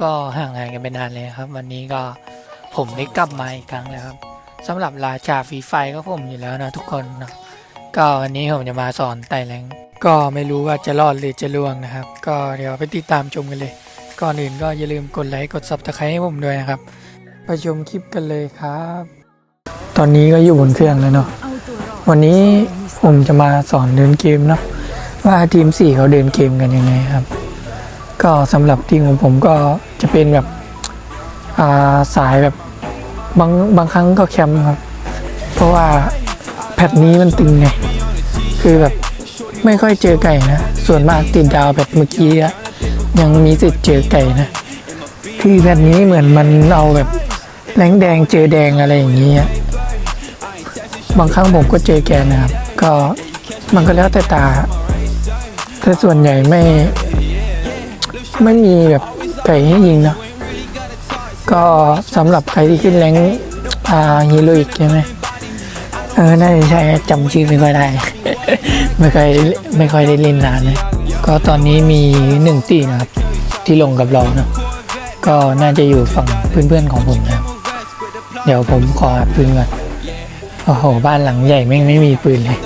ก็ห่างหายกันไปนานเลยครับ วันนี้ก็ผมได้กลับมาอีกครั้งแล้วครับสำหรับราชาฟรีไฟก็ผมอยู่แล้วนะทุกคนนะก็วันนี้ผมจะมาสอนไต่แรงก็ไม่รู้ว่าจะรอดหรือจะล่วงนะครับ ก็เดี๋ยวไปติดตามชมกันเลย ก่อนอื่นก็อย่าลืมกดไลค์กดซับสไครต์ให้ผมด้วยนะครับ ไปชมคลิปกันเลยครับ ตอนนี้ก็อยู่บนเครื่องแล้วเนาะวันนี้ผมจะมาสอนเดินเกมเนาะว่าทีมสี่เขาเดินเกมกันยังไงครับ ก็สำหรับทีมของผมก็จะเป็นแบบาสายแบบบางบางครั้งก็แคมป์ครับ เพราะว่าแพทนี้มันตึงไง คือแบบไม่ค่อยเจอไก่นะ ส่วนมากติดดาวแบบเมื่อกี้อะยังมีสิทธิ์เจอไก่นะ คือแพทนี้เหมือนมันเอาแบบแรงแดงเจอแดงอะไรอย่างนี้อะบางครั้งผมก็เจอแกนนะครับ ก็มันก็แล้วแต่ตาแต่ส่วนใหญ่ไม่ ไม่มีแบบไก่ให้ยิงเนาะก็สำหรับใครที่ขึ้นแรงอ่าฮีโร่อีกใช่ไหมเออน่าจะใช่จำชื่อไม่ค่อยได้ ไม่ค่อยไม่ค่อยได้เล่นนานเลยก็ตอนนี้มีหนึ่งตีนะครับ ที่ลงกับเราเนาะก็น่าจะอยู่ฝั่งเพื่อนๆของผมนะเดี๋ยวผมขอปืนก่อนโอ้โหบ้านหลังใหญ่แม่งไม่มีปืนเลย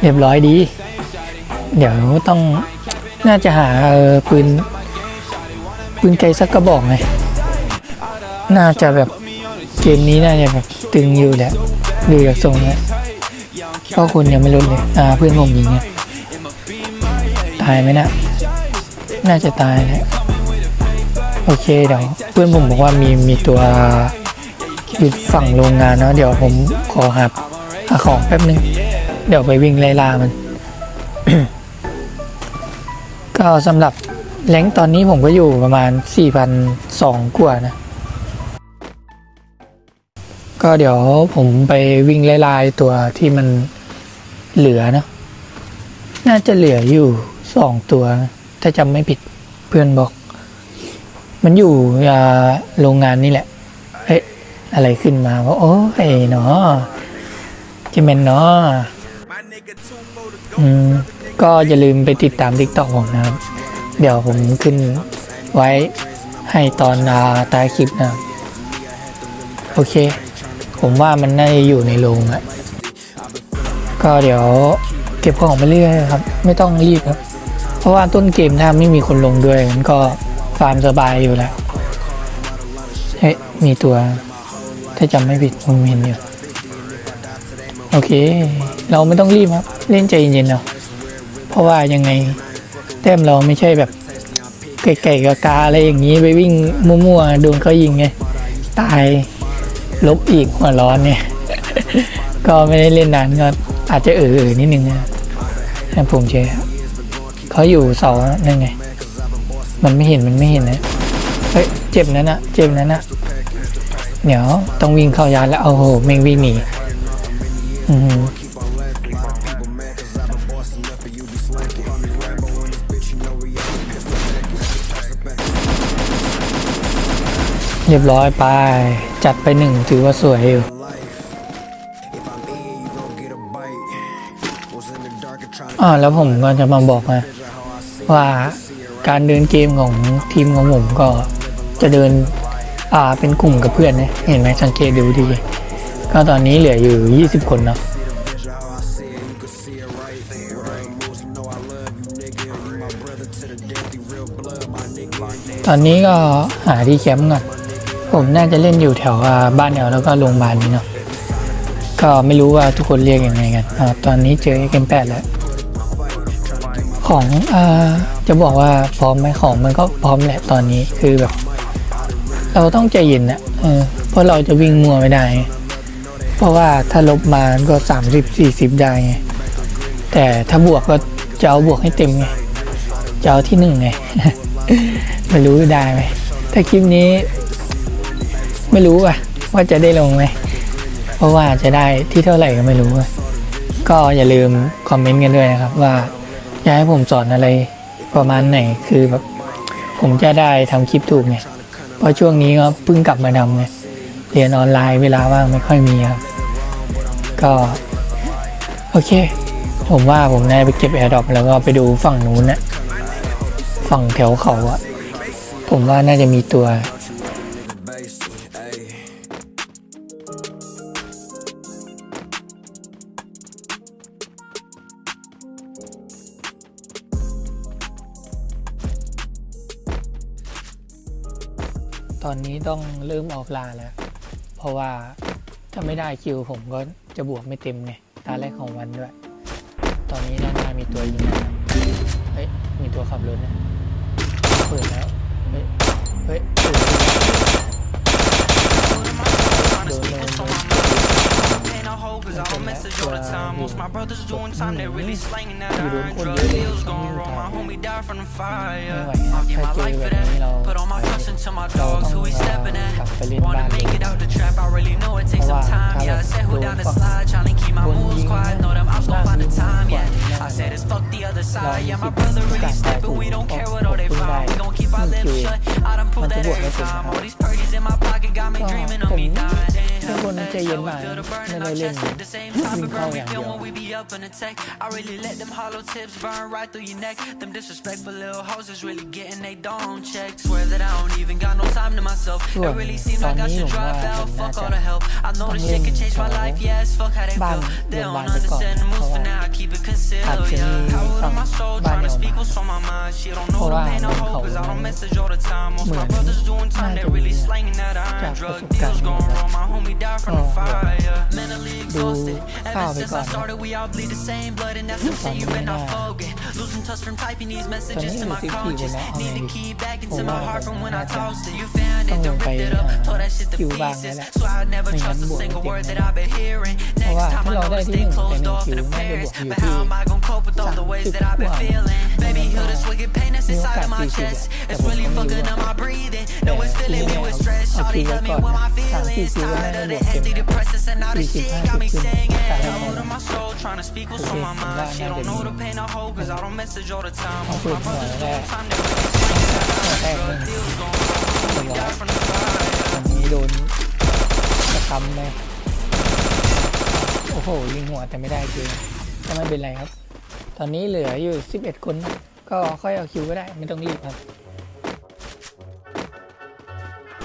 เรียบร้อยดี เดี๋ยวต้อง น่าจะหาเออปืนปืนไกลสักกระบอกไหมน่าจะแบบเกมนี้น่าจะแบบตึงอยู่แหละดูจากทรงแล้วก็คุณยังไม่ลดเลยอ่าเพื่อนผมยิงเนี่ยตายไหมนะน่าจะตายแหละโอเคเดี๋ยวเพื่อนผมบอกว่ามีมีตัวอยู่ฝั่งโรงงานเนาะเดี๋ยวผมขอหาหาของแป๊บนึง เดี๋ยวไปวิ่งไล่ล่ามัน ก็สำหรับแรงตอนนี้ผมก็อยู่ประมาณ 4,200กว่านะ ก็เดี๋ยวผมไปวิ่งไล่ๆตัวที่มันเหลือเนะ น่าจะเหลืออยู่สองตัวนะถ้าจำไม่ผิดเพื่อนบอก มันอยู่โรงงานนี่แหละเอ๊ะอะไรขึ้นมาว่าโอ้ยเนาะจิเมนเนาะอืม ก็อย่าลืมไปติดตาม t ิ k t o k ผมนะครับ เดี๋ยวผมขึ้นไว้ให้ตอนอาตายคลิปนะโอเค ผมว่ามันน่าจะอยู่ในโรงอะก็เดี๋ยวเก็บของไปเรื่อยครับ ไม่ต้องรีบครับ เพราะว่าต้นเกมถ้าไม่มีคนลงด้วยมันก็ฟาร์มสบายอยู่แล้วเฮ้ยมีตัว ถ้าจำไม่ผิดผมเห็นอยู่ โอเค เราไม่ต้องรีบครับ เล่นใจเย็นๆเอา เพราะว่ายังไงแต้มเราไม่ใช่แบบไก่ๆกากาอะไรอย่างนี้ไปวิ่งมั่วๆโดนเขายิงไงตายลบอีกหัวร้อนเนี่ย ก็ไม่ได้เล่นนานก็อาจจะเออๆนิดนึงนะผมเชื่อเขาอยู่เสานั่นไง มันไม่เห็นมันไม่เห็นนะเฮ้ยเจ็บนั้นนะเจ็บนั้นนะเดี๋ยวต้องวิ่งเข้ายานแล้วเอาโหแม่งวิ่งหนีอือ เรียบร้อยไป จัดไปหนึ่งถือว่าสวยอยู่ อ่าแล้วผมก็จะมาบอกนะ ว่าการเดินเกมของทีมของผมก็จะเดินอ่าเป็นกลุ่มกับเพื่อนนะ เห็นไหมสังเกตดูดี ก็ตอนนี้เหลืออยู่ 20 คนเนาะตอนนี้ก็หาที่แคมป์ก่อน ผมน่าจะเล่นอยู่แถวบ้านแถวแล้วก็โรงพยาบาลนี้เนาะก็ไม่รู้ว่าทุกคนเรียกยังไงกันอตอนนี้เจอเกมแปดแล้ว ของอจะบอกว่าพร้อมไหมของมันก็พร้อมแหละตอนนี้คือแบบ เราต้องใจเย็นนะเออเพราะเราจะวิ่งมัวไม่ได้ เพราะว่าถ้าลบมาก็สามสิบสี่สิบได้ไงแต่ถ้าบวกก็จะเอาบวกให้เต็มไงจะเอาที่หนึ่งไงไม่รู้ได้ไหมถ้าคลิปนี้ ไม่รู้อะว่าจะได้ลงไหมเพราะว่าจะได้ที่เท่าไหร่ก็ไม่รู้ก็อย่าลืมคอมเมนต์กันด้วยนะครับ ว่าอยากให้ผมสอนอะไรประมาณไหนคือแบบผมจะได้ทำคลิปถูกไงเพราะช่วงนี้ก็เพิ่งกลับมาทำไงเรียนออนไลน์เวลาว่างไม่ค่อยมีครับ ก็ โอเค ผมว่าผมน่าไปเก็บแอร์ดรอปแล้วก็ไปดูฝั่งนู้นนะฝั่งแถวเขาอะผมว่าน่าจะมีตัว ตอนนี้ต้องเริ่มออกลาแล้ว เพราะว่าถ้าไม่ได้คิวผมก็จะบวกไม่เต็มไงตาแรกของวันด้วย ตอนนี้ด้านหน้ามีตัวยิงนะครับเฮ้ย มีตัวขับรถนะเปิดแล้ว เฮ้ย เฮ้ยเปิดแล้วโดนเลยโดน Cause I don't message all the time. Most my brothers doing time, they really slanging that You don't iron. put Drug your deals legs on going you, wrong. My Tommy. homie died from the ไม่ fire. ไหวครับ I'll give ถ้า my เจอ life แบ for บนี้ that. เรา Put all ไป my trust into my เไปเล่น Wanna บ้านเล make ย it out the trap, I really know it takes some time. Yeah, I said who down the slide, trying to keep my moves quiet. Know them ops gon' find the time, yeah. I said it's fuck the other side. Yeah, my brother really stepping, we don't care what all they find. We gon' keep our lips shut. I done proved that every time. All these perkies in my pocket got me ก็ dreaming ผ of ม me dying. เป็นคน ใจเย็นมากไม่ได้เล่น At the same วิ่ time, ง it เข้า burn อ we ย่างเดี feel ยว when we be up in the tech. I really let them hollow tips burn right through your neck. Them disrespectful little hoes is really getting they dome check. Swear that I don't even got no time to myself. ส่วน It really seems ตอน like I นี้ผ should มว่า drop ผม out. น่า Fuck จะ all the help. I know ต้อง this เล่ shit น can change แถ my ว life. Yes, fuck how they บ้าน feel. They โรงพยา don't บาลไปก่อน understand the เพ moves ราะ for ว่า now. I keep it อาจ concealed. จะมี Yeah, how ฝั่ on ง my soul บ้าน trying เดี to ยว speak มา what's on my mind. She don't เพ know ราะ the ว่า pain บ I นเขา hold. Cause I มั don't น message all the time. Most เหมือ my น brothers doing น่า time. จะ They ดี really นะ slanging that จาก iron. ประส Drug บการ deals ณ์ song. Yeah. Mentally exhausted. Ever since I started, we all bleed the same blood, and that's something you've been not folding. Losing touch from typing these messages to my conscience. Need to keep back into my heart from when I tossed it. You found it, then ripped it up, Told that shit to pieces. So I never trust a single word that I've been hearing. Next time I know to stay closed off in the parents. But how am I gonna cope with all the ways that I've been feeling? Baby, heal this wicked pain that's inside of my chest. It's really fucking up my breathing. No, one's filling me with stress. เอาคิวไวก่อนนะสามสี่คิวไว้ให้มันหมดเต็มนะสี่สิบห้าสิบคิวสามวันนะโอเคผมว่าน่าจะมีเอาเปิดหัวแรกหัวแรกเลยหัวอันนี้โดนกระทำเลยโอ้โหยิงหัวแต่ไม่ได้จริงก็ไม่เป็นไรครับ ตอนนี้เหลืออยู่ 11 คน ก็ค่อยเอาคิวก็ได้ไม่ต้องรีบครับ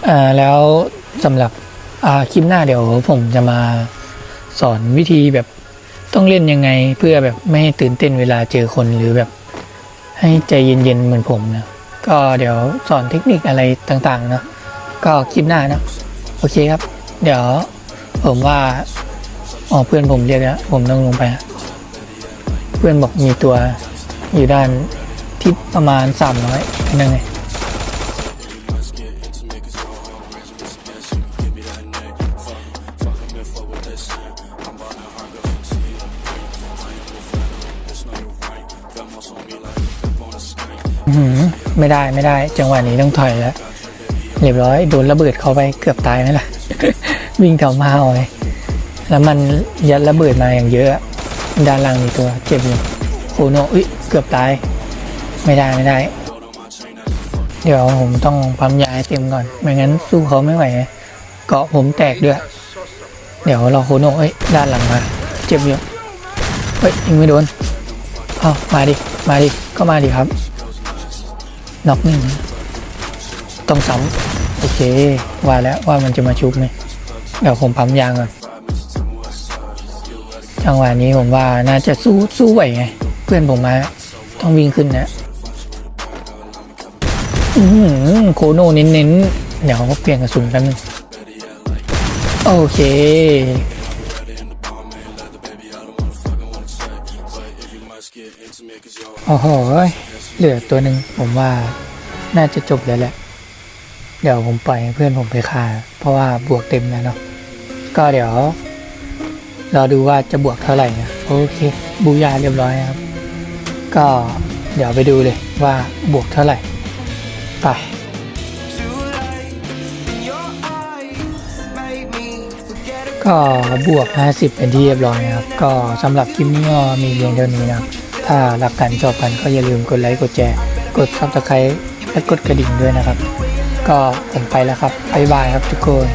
อ่าแล้วสำหรับอ่าคลิปหน้าเดี๋ยวผมจะมาสอนวิธีแบบต้องเล่นยังไงเพื่อแบบไม่ให้ตื่นเต้นเวลาเจอคนหรือแบบ ให้ใจเย็นๆเหมือนผมนะก็เดี๋ยวสอนเทคนิคอะไรต่างๆเนาะก็คลิปหน้านะโอเคครับ เดี๋ยวผมว่าอ๋อเพื่อนผมเรียกแล้วผมต้องลงไปเพื่อนบอกมีตัวอยู่ด้านทิศประมาณสามร้อยนั่นไง ไม่ได้ไม่ได้ จังหวะนี้ต้องถอยแล้วเรียบร้อยโดนระเบิดเข้าไปเกือบตายไหมล่ะ วิ่งกลับมาเอาเลยแล้วมันยัดระเบิดมาอย่างเยอะ ด้านล่างมีตัวเจ็บอยู่โคโนอุ้ยเกือบตาย ไม่ได้ไม่ได้ เดี๋ยวผมต้องปั๊มยาให้เต็มก่อน ไม่งั้นสู้เขาไม่ไหวเกาะผมแตกด้วย เดี๋ยวราโคโนเอ้ยด้านหลังมา เจ็บอยู่เฮ้ยยิงไม่โดนเอามาดิมาดิก็มาดิครับ น็อกหนึ่งต้องซ้ำโอเค ว่าแล้วว่ามันจะมาชุบไหมเดี๋ยวผมปั๊มยางก่อนจังหวะนี้ผมว่าน่าจะสู้สู้ไหวไง เพื่อนผมมาต้องวิ่งขึ้นนะอื้อหือโคโน่เน้นๆ เดี๋ยวเปลี่ยนกระสุนแป๊บนึงโอเคโอ้โห เหลือตัวหนึ่งผมว่าน่าจะจบแล้วแหละ เดี๋ยวผมปล่อยเพื่อนผมไปฆ่า เพราะว่าบวกเต็มแล้วเนาะก็เดี๋ยวรอดูว่าจะบวกเท่าไหร่นะโอเค บูยาเรียบร้อยครับ ก็เดี๋ยวไปดูเลยว่าบวกเท่าไหร่ไปก็บวก 50 เป็นที่เรียบร้อยนะครับ ก็สำหรับคลิปนี้ก็มีเพียงเท่านี้นะครับ ถ้ารักกันชอบกันก็อย่าลืมกดไลค์กดแชร์กดซับสไครต์และกดกระดิ่งด้วยนะครับ ก็ผมไปแล้วครับบ๊ายบายครับทุกคน